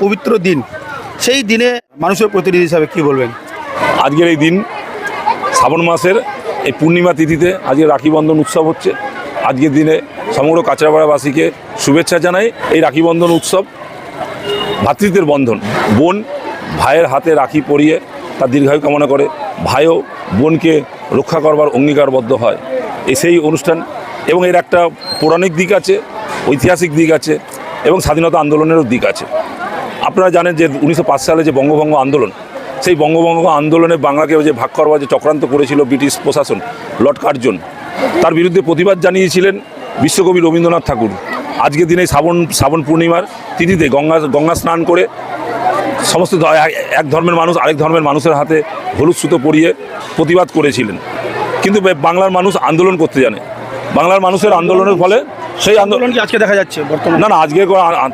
পবিত্র দিন। সেই দিনে মানুষের প্রতিনিধি হিসাবে কি বলবেন? আজকের এই দিন, শ্রাবণ মাসের এই পূর্ণিমা তিথিতে আজকে রাখি বন্ধন উৎসব হচ্ছে। আজকের দিনে সমগ্র কাঁচরাপাড়াবাসীকে শুভেচ্ছা জানাই এই রাখি বন্ধন উৎসব। ভ্রাতৃত্বের বন্ধন। বোন ভাইয়ের হাতে রাখি পরিয়ে তার দীর্ঘায়ু কামনা করে ভাইও বোনকে রক্ষা করবার অঙ্গীকারবদ্ধ হয়। এই সেই অনুষ্ঠান এবং এর একটা পৌরাণিক দিক আছে, ঐতিহাসিক দিক আছে। এবং স্বাধীনতা আন্দোলনেরও দিক আছে। আপনারা জানেন যে উনিশশো পাঁচ সালে যে বঙ্গভঙ্গ আন্দোলন, সেই বঙ্গভঙ্গ আন্দোলনে বাংলাকে যে ভাগ করবার যে চক্রান্ত করেছিল ব্রিটিশ প্রশাসন, লর্ড কার্জন, তার বিরুদ্ধে প্রতিবাদ জানিয়েছিলেন বিশ্বকবি রবীন্দ্রনাথ ঠাকুর। আজকের দিনে শ্রাবণ শ্রাবণ পূর্ণিমার তিথিতে গঙ্গা গঙ্গা স্নান করে সমস্ত এক- এক ধর্মের মানুষ, আরেক ধর্মের মানুষের হাতে হলুদ সুতো পরিয়ে প্রতিবাদ করেছিলেন। কিন্তু বাংলার মানুষ আন্দোলন করতে জানে। বাংলার মানুষের আন্দোলনের ফলে সেই আন্দোলন কি আজকে দেখা যাচ্ছে বর্তমানে? না না আজকে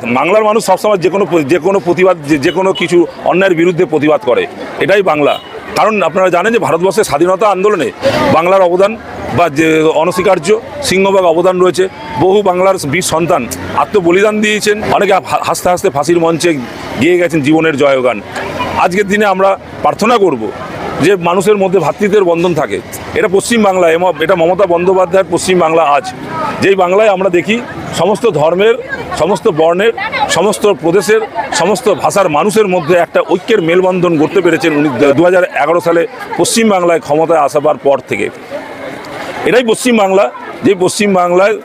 বাংলার মানুষ সবসময় যে কোনো যে কোনো প্রতিবাদ যে- যে কোনো কিছু অন্যায়ের বিরুদ্ধে প্রতিবাদ করে। এটাই বাংলা। কারণ আপনারা জানেন যে ভারতবর্ষের স্বাধীনতা আন্দোলনে বাংলার অবদান বা যে অনস্বীকার্য সিংহভাগ অবদান রয়েছে। বহু বাংলার বীর সন্তান আত্মবলিদান দিয়েছেন। অনেকে হাসতে হাসতে ফাঁসির মঞ্চে গিয়ে গেছেন জীবনের জয়গান। আজকের দিনে আমরা প্রার্থনা করব যে মানুষের মধ্যে ভ্রাতৃত্বের বন্ধন থাকে। এটা পশ্চিম বাংলায় এম- এটা মমতা বন্দ্যোপাধ্যায়ের পশ্চিম বাংলা আজ। যেই বাংলায় আমরা দেখি, সমস্ত ধর্মের, সমস্ত বর্ণের, সমস্ত প্রদেশের, সমস্ত ভাষার মানুষের মধ্যে একটা ঐক্যের মেলবন্ধন গড়তে পেরেছেন উনি দু হাজার এগারো সালে পশ্চিম বাংলায় ক্ষমতায় আসাবার পর থেকে। এটাই পশ্চিম বাংলা। যে পশ্চিম বাংলায়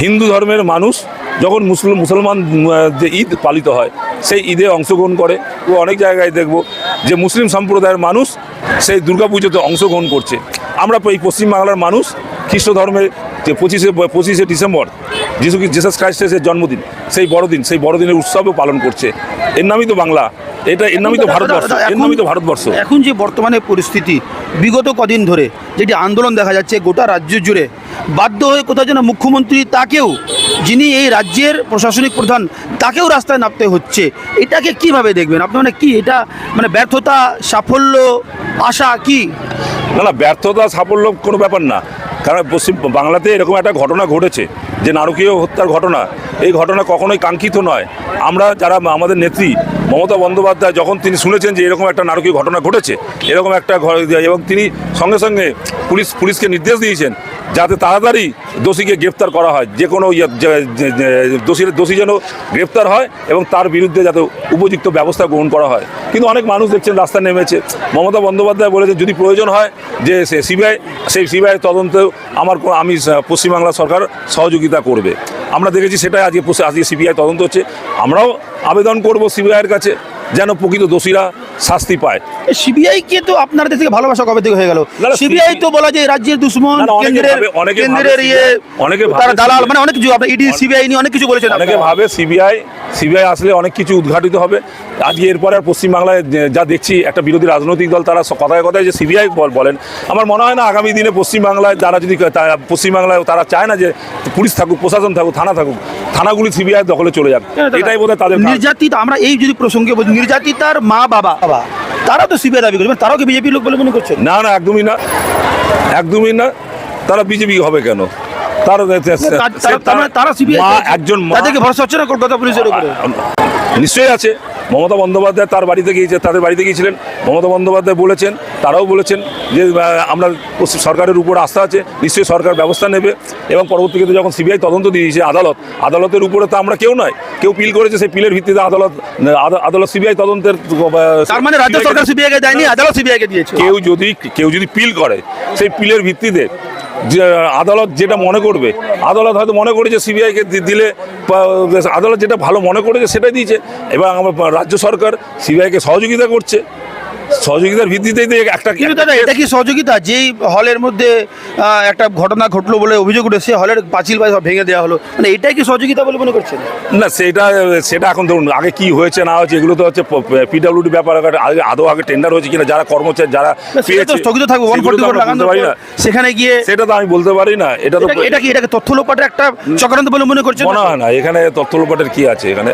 হিন্দু ধর্মের মানুষ, যখন মুসলিম মুসলমান যে ঈদ পালিত হয় সেই ঈদে অংশগ্রহণ করে। ও অনেক জায়গায় দেখব যে মুসলিম সম্প্রদায়ের মানুষ সেই দুর্গাপুজোতে অংশগ্রহণ করছে। আমরা এই পশ্চিম বাংলার মানুষ খ্রিস্ট ধর্মের যে পঁচিশে পঁচিশে ডিসেম্বর যিশু জেসাস খ্রাইস্টের বড়দিন সেই বড়দিন সেই বড়দিনের উৎসবও পালন করছে। এর নামই তো বাংলা। এটা এর নামই তো ভারতবর্ষ। এর নামই তো ভারতবর্ষ। এখন যে বর্তমানে পরিস্থিতি বিগত কদিন ধরে যেটি আন্দোলন দেখা যাচ্ছে গোটা রাজ্য জুড়ে বাধ্য হয়ে কোথাও যেন মুখ্যমন্ত্রী তাকেও, যিনি এই রাজ্যের প্রশাসনিক প্রধান, তাকেও রাস্তায় নামতে হচ্ছে। এটাকে কীভাবে দেখবেন? আপনার মানে কি এটা মানে ব্যর্থতা, সাফল্য, আশা কি? না না, ব্যর্থতা, সাফল্য কোনো ব্যাপার না। কারণ পশ্চিম বাংলাতে এরকম একটা ঘটনা ঘটেছে, যে নারকীয় হত্যার ঘটনা। এই ঘটনা কখনোই কাঙ্ক্ষিত নয়। আমরা যারা আমাদের নেত্রী, মমতা বন্দ্যোপাধ্যায়, যখন তিনি শুনেছেন যে এরকম একটা নারকীয় ঘটনা ঘটেছে, এরকম একটা এবং তিনি সঙ্গে সঙ্গে পুলিশ, পুলিশকে নির্দেশ দিয়েছেন যাতে তাড়াতাড়ি দোষীকে গ্রেপ্তার করা হয়, যে কোনো ইয়ে- দোষীর, দোষী যেন গ্রেপ্তার হয় এবং তার বিরুদ্ধে যাতে উপযুক্ত ব্যবস্থা গ্রহণ করা হয়। কিন্তু অনেক মানুষ দেখছেন রাস্তায় নেমেছে। মমতা বন্দ্যোপাধ্যায় বলেছে যদি প্রয়োজন হয় যে সে সিবিআই, সেই সিবিআই তদন্তেও আমার আমি পশ্চিমবাংলা সরকার সহযোগিতা করবে। আমরা দেখেছি সেটাই আজকে আজকে সিবিআই তদন্ত হচ্ছে। আমরাও আবেদন করব সিবিআইয়ের কাছে যেন প্রকৃত দোষীরা শাস্তি পায়। সিবিআই কে তো আপনাদের থেকে ভালোবাসা কবে থেকে হয়ে গেল? সিবিআই তো বলা যায় রাজ্যের দুশ্মন কেন্দ্রের কেন্দ্রের ইয়ে অনেকে তারা দালাল মানে অনেক কিছু আপনার ইডি সিবিআই নিয়ে অনেক কিছু বলেছেন অনেকে ভাবে সিবিআই সিবিআই আসলে অনেক কিছু উদ্ঘাটিত হবে। আজকে এরপরে আর পশ্চিমবাংলায় যা দেখছি একটা বিরোধী রাজনৈতিক দল তারা কথায় কথায় যে সিবিআই বলেন। আমার মনে হয় না আগামী দিনে পশ্চিমবাংলায় যারা যদি পশ্চিমবাংলায় তারা চায় না যে পুলিশ থাকুক প্রশাসন থাকুক থানা থাকুক থানাগুলি সিবিআই দখলে চলে যান। এটাই বোধহয় তাদের নির্যাতিত আমরা এই যদি প্রসঙ্গে বলি নির্যাতিতার মা বাবা তারা তো সিবিআই দাবি করবেন তারাও কি বিজেপি লোক বলে মনে করছে না না একদমই না একদমই না। তারা বিজেপি হবে কেন? তারা তারা- সিবিআই একজন তাদেরকে ভরসা হচ্ছে না কলকাতা পুলিশের উপরে। নিশ্চয়ই আছে। মমতা বন্দ্যোপাধ্যায় তার বাড়িতে গিয়েছে তাদের বাড়িতে গিয়েছিলেন। মমতা বন্দ্যোপাধ্যায় বলেছেন তারাও বলেছেন যে আমরা সরকারের উপর আস্থা আছে নিশ্চয়ই সরকার ব্যবস্থা নেবে। এবং পরবর্তীতে যখন সিবিআই তদন্ত দিয়েছে আদালত আদালতের উপরে তো আমরা কেউ নয় কেউ পিল করেছে সেই পিলের ভিত্তিতে আদালত আদালত সিবিআই তদন্তের তার মানে রাজ্য সরকার দেয়নি আদালত দিয়েছে। কেউ যদি কেউ যদি পিল করে সেই পিলের ভিত্তিতে আদালত যেটা মনে করবে, আদালত হয়তো মনে করেছে সিবিআইকে দিলে আদালত যেটা ভালো মনে করেছে সেটাই দিয়েছে। এবং আমার রাজ্য সরকার সিবিআইকে সহযোগিতা করছে। সহযোগিতার ভিত্তিতেই তো একটা কিন্তু দাদা এটা কি সহযোগিতা? যেই হলের মধ্যে একটা ঘটনা ঘটলো বলে অভিযোগ উঠে সে হলের পাঁচিল বা সব ভেঙে দেওয়া হলো মানে এটাই কি সহযোগিতা বলে মনে করছেন? না সেটা সেটা এখন ধরুন আগে কি হয়েছে না হয়েছে এগুলো তো হচ্ছে পিডাব্লিউডি ব্যাপার আগে আদৌ আগে টেন্ডার হয়েছে কিনা যারা কর্মচারী যারা স্থগিত থাকবে সেখানে গিয়ে সেটা তো আমি বলতে পারি না এটা তো এটা কি- এটা এটাকে তথ্য লোপাটের একটা চক্রান্ত বলে মনে করছে মনে হয় না এখানে তথ্য লোপাটের কি আছে? এখানে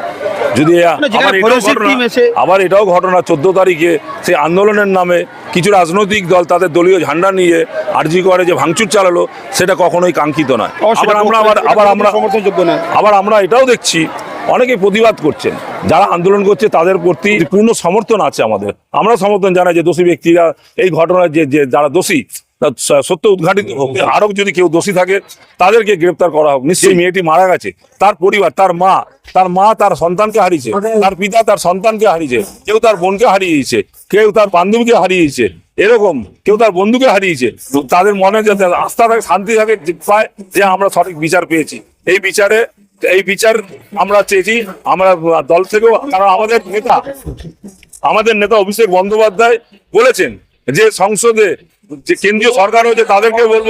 যদি আবার এটাও ঘটনা team এসে- আবার এটাও ঘটনা চোদ্দ তারিখে সেই আন্দোলনের নামে কিছু রাজনৈতিক দল তাদের দলীয় ঝান্ডা নিয়ে আরজি করে যে ভাঙচুর চালালো সেটা কখনোই কাঙ্ক্ষিত নয়। আবার আমরা আবার আবার আমরা আবার আমরা এটাও দেখছি অনেকে প্রতিবাদ করছেন। যারা আন্দোলন করছে তাদের প্রতি পূর্ণ সমর্থন আছে আমাদের। আমরা সমর্থন জানাই যে দোষী ব্যক্তিরা এই ঘটনায় যে যারা দোষী সত্য উদ্ঘাটিত হোক আরও যদি কেউ দোষী থাকে তাদেরকে গ্রেপ্তার করা হোক। নিশ্চয়ই মেয়েটি মারা গেছে। তার পরিবার তার মা তার মা তার সন্তানকে হারিয়েছে তার পিতা তার সন্তানকে হারিয়েছে কেউ তার বোনকে হারিয়েছে কেউ তার বান্ধবীকে হারিয়েছে এরকম কেউ তার বন্ধুকে হারিয়েছে। তাদের মনে যাতে আস্থা থাকে শান্তি থাকে পায় যে আমরা সঠিক বিচার পেয়েছি। এই বিচারে এই বিচার আমরা চেয়েছি আমরা দল থেকেও কারণ আমাদের নেতা আমাদের নেতা অভিষেক বন্দ্যোপাধ্যায় বলেছেন যে সংসদে যে কেন্দ্রীয় সরকার হয়েছে তাদেরকে বলব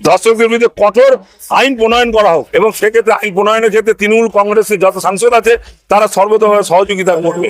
ধর্ষকদের বিরুদ্ধে কঠোর আইন প্রণয়ন করা হোক এবং সেক্ষেত্রে আইন প্রণয়নের ক্ষেত্রে তৃণমূল কংগ্রেসের যত সাংসদ আছে, তারা সর্বতভাবে সহযোগিতা করবে।